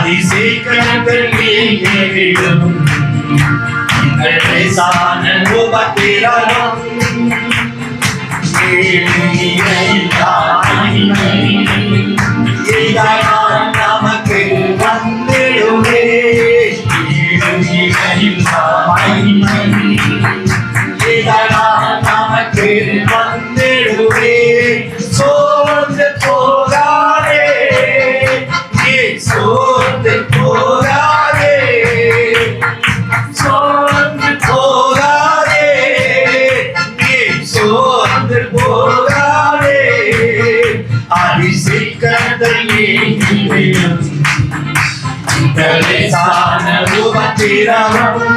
அதிசீக்கிரத்தில் நீங்கிவிடும் எங்கள் லேசான உபத்திரவம் நமக்கு வந்திடுமே நமக்கு வந்திடுவே சோர்ந்து போகாதே அதிசீக்கிரத்தில் நீங்கிவிடும். லேசான உபத்திரவம்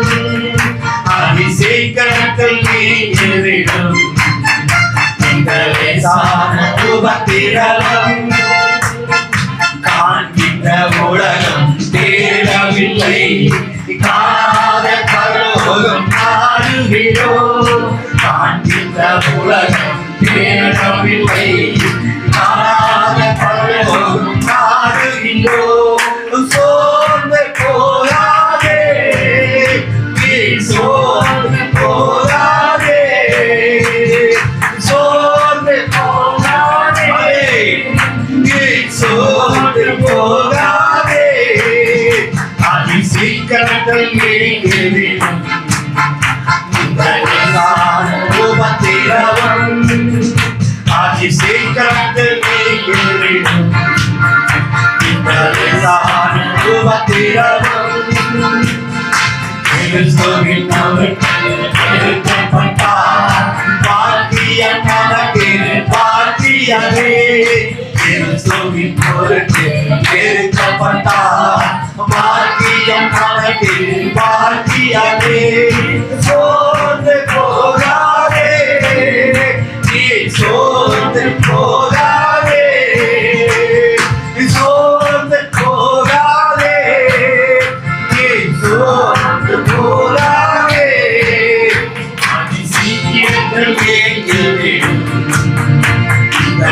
உபத்திரவம். காண்கின்ற உலகம் தேடவில்லை. காணாத பரலோகம் நாடுகிறோம். தேடவில்லை காணாத பரலோகம் நாடுகிறோம் சோர்ந்து போகாதே. நீ சோர்ந்து போகாதே. சோர்ந்து போகாதே. நீ சோர்ந்து போகாதே. அதி சீக்கிரத்தில் பாக்கியமே. சோர்ந்து போகாதே. நீ சோர்ந்து போகாதே. சோர்ந்து போகாதே. நீ சோர்ந்து போகாதே. அதிசீக்கிரத்தில் இயங்கிவிடும். இந்த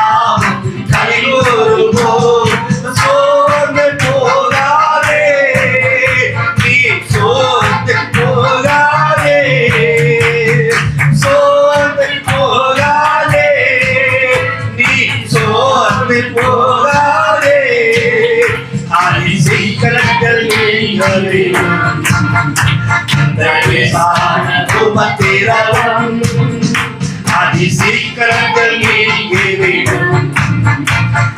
சோர்ந்து போகாதே. அதிசீக்கிரத்தில் நீங்களிடும் இந்த லேசான உபத்திரவம் அதிசீக்கிரத்தில் நீங்கிவிடும்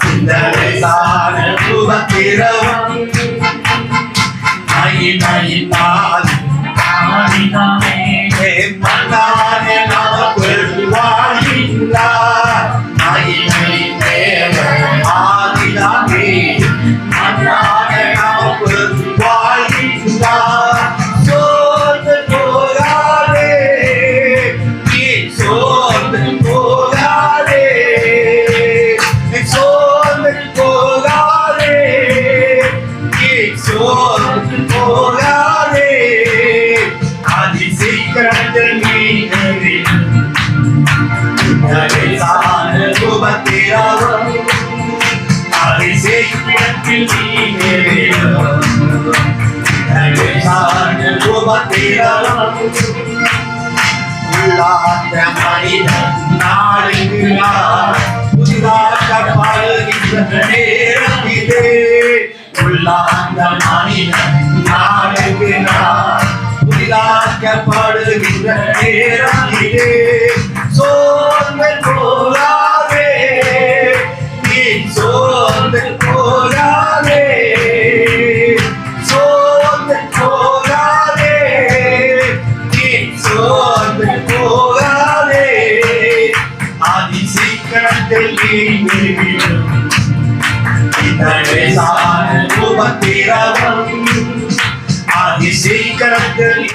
இந்த லேசான மனிதன் நாளுக்கு நாள் புதிதாக்கப்படுகின்ற நேரம் இது உள்ளார்ந்த மனிதன் நாளுக்கு நாள் புதிதாக்கப்படுகின்ற நேரம் அதிசீக்கிரத்தில்